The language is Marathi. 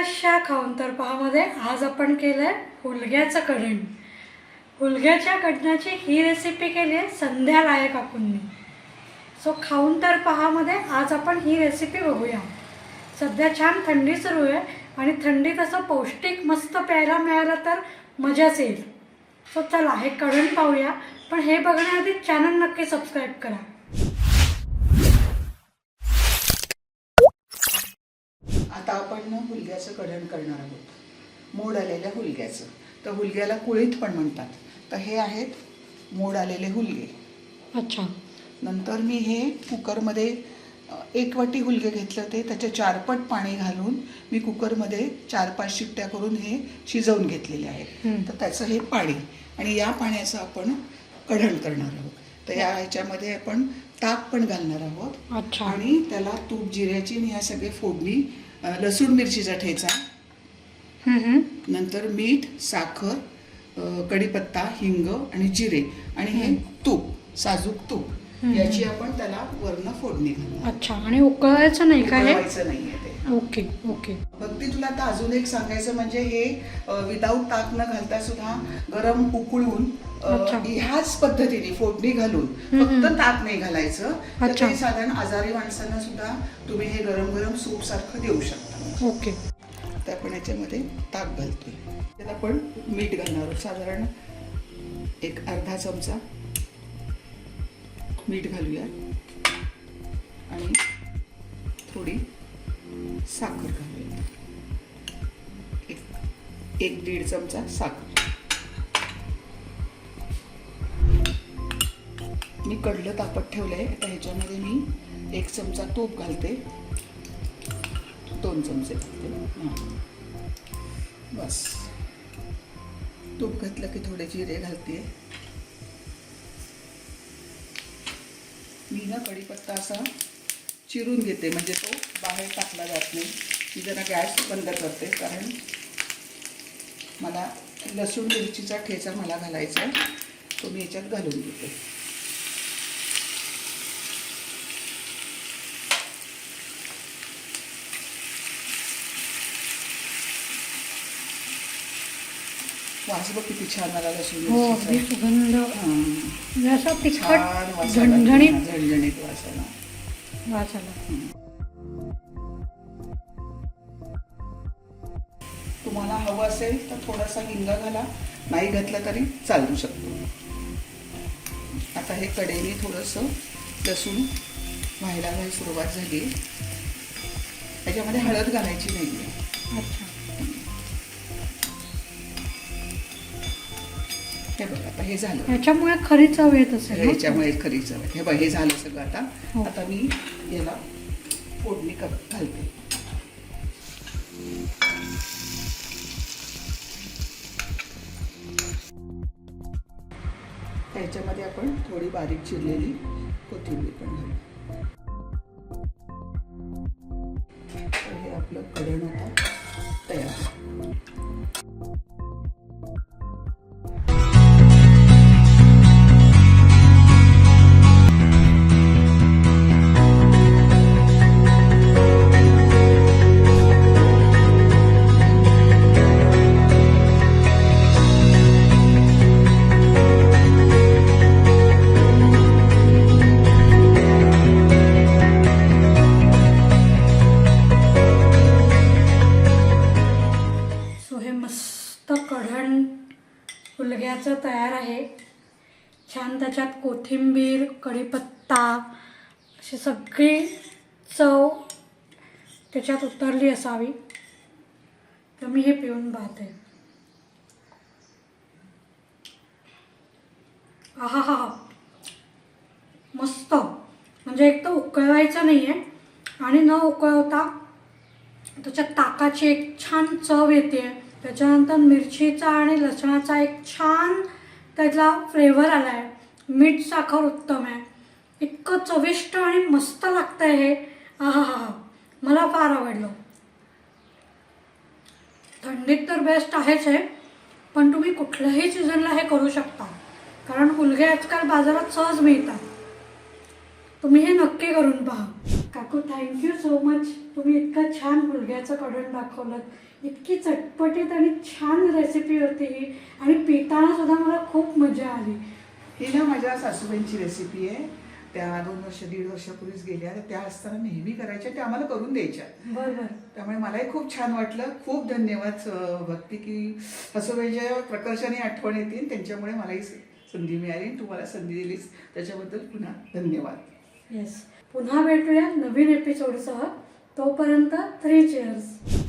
थ्री चेअर्सच्या खाऊंतरपहामध्ये आज आपण केलं आहे हुलग्याचं कढण. हुलग्याच्या कढणाची ही रेसिपी केली आहे संध्या राय काकूंनी सो खाऊन तर पहामध्ये आज आपण ही रेसिपी बघूया. सध्या छान थंडी सुरू आहे आणि थंडीत असं पौष्टिक मस्त प्यायला मिळालं तर मजाच येईल. सो चला हे कढण पाहूया. पण हे बघण्याआधी चॅनल नक्की सबस्क्राईब करा. आता आपण ना हुलग्याचं कढण करणार आहोत. मोड आलेल्या हुलग्याचं. तर हुलग्याला कुळीत पण म्हणतात. तर हे आहेत मोड आलेले हुलगे. अच्छा. नंतर मी हे कुकरमध्ये एक वाटी हुलगे घेतले होते त्याचे चारपट पाणी घालून मी कुकरमध्ये चार पाच शिट्ट्या करून हे शिजवून घेतलेले हं. आहे तर त्याचं हे पाणी. आणि या पाण्याचं आपण कढण करणार आहोत. तर या ह्याच्यामध्ये आपण ताक पण घालणार आहोत. अच्छा. आणि त्याला तूप जिऱ्याची आणि ह्या सगळे फोडणी लसूण मिरचीचा ठेचा. नंतर मीठ साखर कढीपत्ता हिंग आणि जिरे. आणि हे तूप साजूक तूप. याची आपण त्याला वर्ण फोडणी अच्छा आणि उकळायचं नाही का हे? Okay okay. भक्ती तुला आता अजून एक सांगायचं म्हणजे हे विदाऊट ताक न घालता सुद्धा गरम उकळून. ह्याच पद्धतीने फोडणी घालून फक्त. ताक नाही घालायचं. तर. ते साधारण आजारी माणसांना सुद्धा तुम्ही हे गरम गरम सूप सारखं देऊ शकता. ओके. तर आपण याच्यामध्ये ताक घालतोय. त्यात आपण मीठ घालणार आहोत. साधारण एक अर्धा चमचा मीठ घालूया. आणि थोडी साखर घालूया. एक एक दीड चमचा साखर. मी कडलं तापत ठेवलं आहे आता ह्याच्यामध्ये मी एक चमचा तूप घालते. दोन चमचे घालते. हां. बस. तूप घातलं की थोडे जिरे घालते. मी ना कढीपत्ता असा चिरून घेते. म्हणजे तो बाहेर टाकला जात नाही. मी जरा गॅस बंद करते कारण मला लसूण मिरचीचा ठेचा मला घालायचा आहे. तो मी याच्यात घालून घेते. वास बघ किती छान आला लसूण हो अगदी सुगंध. तिखट. झणझणीत. झणझणीत वास आला वास आला तुम्हाला हवं असेल तर थोडासा हिंग घाला. नाही घातला तरी चालू शकतो. आता हे कडेने थोडंसं लसूण व्हायला सुरुवात झाली याच्यामध्ये हळद घालायची नाही आहे अच्छा. हे बघ आता हे झालं याच्यामुळे खरी चव येत असेल ना? याच्यामुळे खरी चव आहे. हे बघ हे झालं सगळं आता हो. आता मी याला फोडणी कर घालते त्याच्यामध्ये आपण थोडी बारीक चिरलेली कोथिंबीर पण घालू तर हे आपलं कढण आता तयार फुलग्याचं तयार आहे. छान त्याच्यात कोथिंबीर कढीपत्ता अशी सगळी चव त्याच्यात उतरली असावी. तर मी हे पिऊन पाहते. आहा हा मस्त. म्हणजे एक तर उकळवायचं नाही आहे आणि न उकळवता त्याच्यात ताकाची एक छान चव येते. त्याच्यानंतर मिरचीचा आणि लसणाचा एक छान त्याचा फ्लेवर आला आहे मीठ साखर उत्तम आहे. इतकं चविष्ट आणि मस्त लागतं आहे हे. आहा हा हा मला फार आवडलं. थंडीत तर बेस्ट आहेच आहे पण तुम्ही कुठल्याही सीझनला हे करू शकता. कारण गुलगे आजकाल बाजारात सहज मिळतात. तुम्ही हे नक्की करून पहा. काकू थँक्यू सो मच तुम्ही इतकं छान गुलग्याचं कडण दाखवलं इतकी चटपटीत आणि छान रेसिपी होती ही. आणि पिताना सुद्धा मला खूप मजा आली. ही ना माझ्या सासूबाईंची रेसिपी आहे. त्या दोन वर्ष दीड वर्षापूर्वीच गेल्या. तर त्या असताना नेहमी करायच्या त्या आम्हाला करून द्यायच्या. बरं बरं त्यामुळे मलाही खूप छान वाटलं. खूप धन्यवाद भक्ती की सासूबाईच्या प्रकर्षाने आठवण येतील त्यांच्यामुळे मलाही संधी मिळाली आणि तुम्हाला संधी दिलीस. त्याच्याबद्दल पुन्हा धन्यवाद. येस पुन्हा भेटूया नवीन एपिसोडसह तोपर्यंत थ्री चेअर्स